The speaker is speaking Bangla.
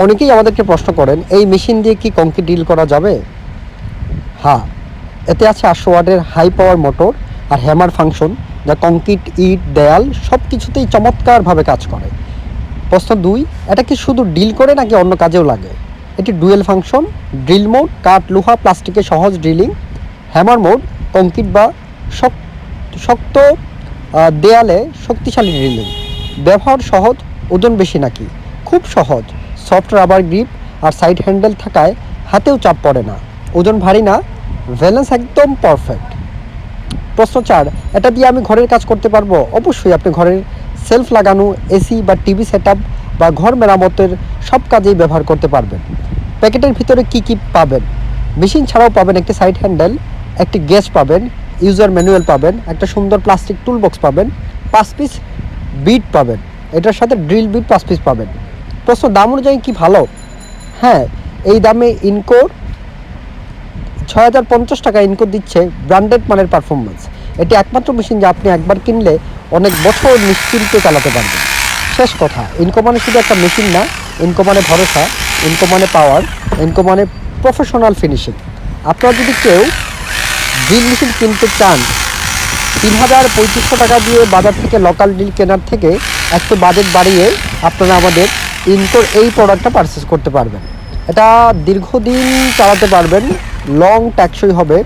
অনেকেই আমাদেরকে প্রশ্ন করেন, এই মেশিন দিয়ে কি কংক্রিট ডিল করা যাবে? হ্যাঁ এতে আছে আটশো ওয়াটের হাই পাওয়ার মোটর আর হ্যামার ফাংশন যা কংক্রিট ইট, দেয়াল সব কিছুতেই চমৎকারভাবে কাজ করে। প্রশ্ন দুই, এটা কি শুধু ডিল করে নাকি অন্য কাজেও লাগে? এটি ডুয়েল ফাংশন ড্রিল মোড কাঠ, লোহা প্লাস্টিকের সহজ ড্রিলিং হ্যামার মোড কংক্রিট বা শক- শক্ত দেয়ালে শক্তিশালী ড্রিলিং ব্যবহার সহজ, ওজন বেশি নাকি? খুব সহজ। সফট রাবার গ্রিপ আর সাইড হ্যান্ডেল থাকায় হাতেও চাপ পড়ে না। ওজন ভারী না ব্যালেন্স একদম পারফেক্ট প্রশ্ন চার, এটা দিয়ে আমি ঘরের কাজ করতে পারব? অবশ্যই আপনি ঘরের সেলফ লাগানো এসি বা টিভি সেট বা ঘর মেরামতের সব কাজেই ব্যবহার করতে পারবেন। প্যাকেটের ভিতরে কি কি পাবেন? মেশিন ছাড়াও পাবেন একটি সাইড হ্যান্ডেল একটি গ্যাস পাবেন ইউজার ম্যানুয়াল পাবেন, একটা সুন্দর প্লাস্টিক টুল বক্স পাবেন, পাঁচ পিস বিট পাবেন। এটার সাথে ড্রিল বিট পাঁচ পিস পাবেন। প্রশ্ন, দাম অনুযায়ী কি ভালো? হ্যাঁ এই দামে ইনকোর ছয় হাজার পঞ্চাশ টাকা ইনকো দিচ্ছে ব্র্যান্ডেড মানের পারফরমেন্স এটি একমাত্র মেশিন যা আপনি একবার কিনলে অনেক বছর নিশ্চিন্তে চালাতে পারবেন। শেষ কথা ইনকো মানে শুধু একটা মেশিন না ইনকো মানে ভরসা ইনকো মানে পাওয়ার ইনকো মানে প্রফেশনাল ফিনিশিং আপনারা যদি কেউ ড্রিল মেশিন কিনতে চান, তিন হাজার পঁয়ত্রিশশো টাকা দিয়ে বাজার থেকে লোকাল ড্রিল কেনার থেকে একটু বাজেট বাড়িয়ে আপনারা আমাদের ইনকোর এই প্রোডাক্টটা পারচেস করতে পারবেন। এটা দীর্ঘদিন চালাতে পারবেন লং ট্যাক্সই হবে।